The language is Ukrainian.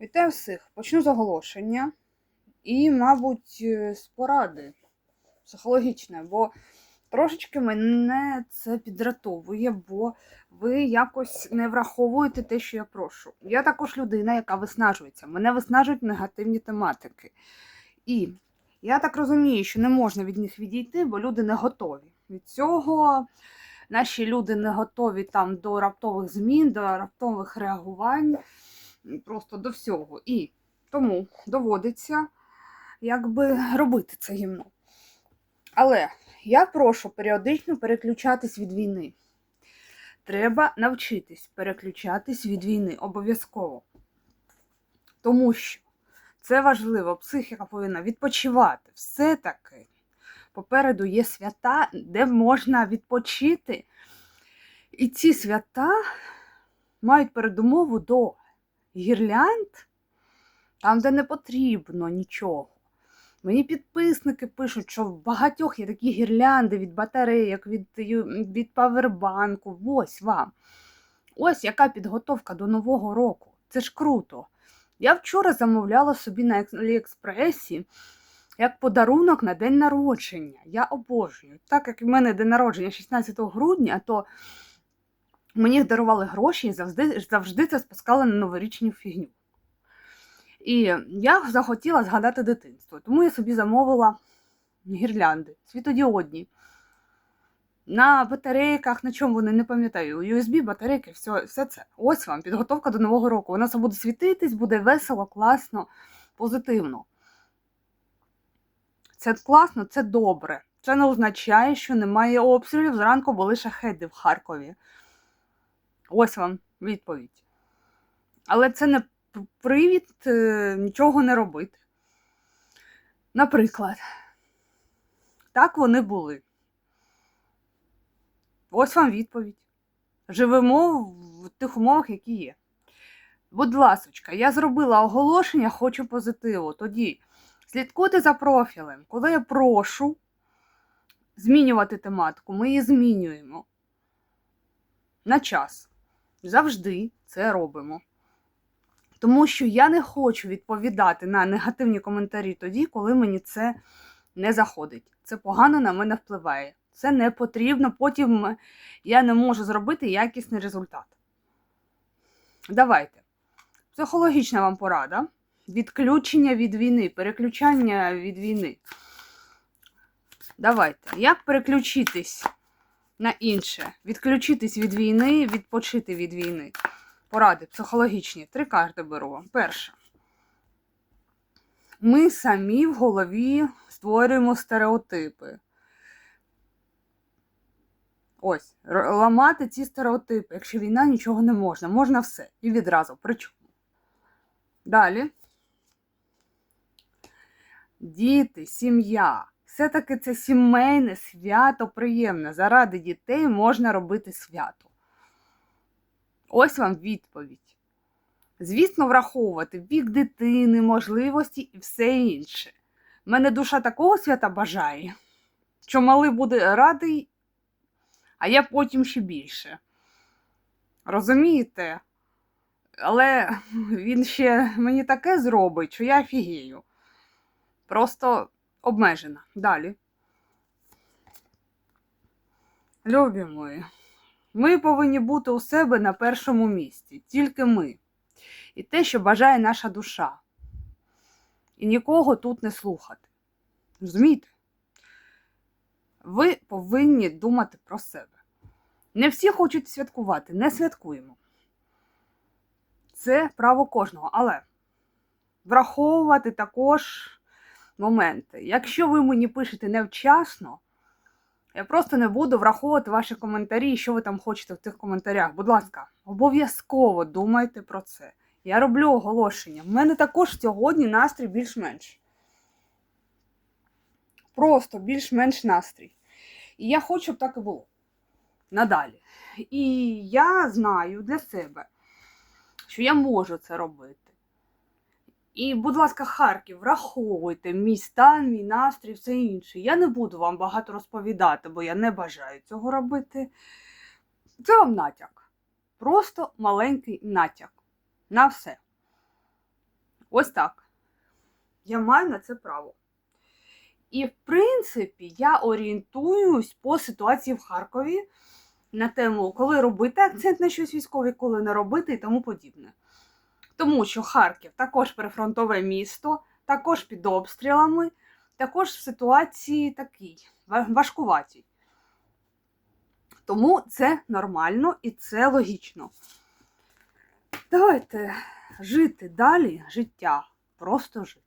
Вітаю всіх. Почну з оголошення і, мабуть, е, з поради психологічної, бо трошечки мене це підратовує, бо ви якось не враховуєте те, що я прошу. Я також людина, яка виснажується. Мене виснажують негативні тематики. І я так розумію, що не можна від них відійти, бо люди не готові. Від цього наші люди не готові там до раптових змін, до раптових реагувань просто до всього. І тому доводиться якби робити це гімно. Але я прошу періодично переключатись від війни. Треба навчитись переключатись від війни обов'язково. Тому що це важливо, психіка повинна відпочивати. Все-таки попереду є свята, де можна відпочити. І ці свята мають передумову до гірлянд, там, де не потрібно нічого. Мені підписники пишуть, що в багатьох є такі гірлянди від батарейок, від, від павербанку. Ось вам. Ось яка підготовка до Нового року. Це ж круто. Я вчора замовляла собі на Аліекспресі як подарунок на день народження. Я обожнюю. Так як в мене день народження 16 грудня, то мені дарували гроші і завжди, завжди це спускали на новорічну фігню. І я захотіла згадати дитинство, тому я собі замовила гірлянди, світодіодні. На батарейках, на чому вони не пам'ятаю, USB, батарейки, все, все це. Ось вам підготовка до Нового року. Воно все буде світитись, буде весело, класно, позитивно. Це класно, це добре. Це не означає, що немає обстрілів. Зранку були шахеди в Харкові. Ось вам відповідь. Але це не привід е, нічого не робити. Наприклад, так вони були. Ось вам відповідь. Живемо в тих умовах, які є. Будь ласочка, я зробила оголошення, хочу позитиву. Тоді слідкуйте за профілем. Коли я прошу змінювати тематику, ми її змінюємо на час. Завжди це робимо. Тому що я не хочу відповідати на негативні коментарі тоді, коли мені це не заходить. Це погано на мене впливає. Це не потрібно, потім я не можу зробити якісний результат. Давайте. Психологічна вам порада. Відключення від війни, переключання від війни. Давайте. Як переключитись на інше? Відключитись від війни, відпочити від війни. Поради психологічні. Три карти беру вам. Перша. Ми самі в голові створюємо стереотипи. Ось, ламати ці стереотипи. Якщо війна, нічого не можна. Можна все. І відразу. Причому. Далі. Діти, сім'я. Все-таки це сімейне свято приємне. Заради дітей можна робити свято. Ось вам відповідь. Звісно, враховувати вік дитини, можливості і все інше. В мене душа такого свята бажає, що малий буде радий, а я потім ще більше. Розумієте? Але він ще мені таке зробить, що я офігію. Просто обмежена. Далі. Любі мої, ми повинні бути у себе на першому місці, тільки ми. І те, що бажає наша душа. І нікого тут не слухати. Розумієте? Ви повинні думати про себе. Не всі хочуть святкувати, не святкуємо. Це право кожного, але враховувати також моменти. Якщо ви мені пишете невчасно, я просто не буду враховувати ваші коментарі, і що ви там хочете в тих коментарях. Будь ласка, обов'язково думайте про це. Я роблю оголошення. В мене також сьогодні настрій більш-менш. Просто більш-менш настрій. І я хочу, щоб так і було. Надалі. І я знаю для себе, що я можу це робити. І, будь ласка, Харків, враховуйте мій стан, мій настрій, все інше. Я не буду вам багато розповідати, бо я не бажаю цього робити. Це вам натяк. Просто маленький натяк. На все. Ось так. Я маю на це право. І, в принципі, я орієнтуюсь по ситуації в Харкові на тему, коли робити акцент на щось військове, коли не робити і тому подібне. Тому що Харків також прифронтове місто, також під обстрілами, також в ситуації такій важкуватій. Тому це нормально і це логічно. Давайте жити далі життя, просто жити.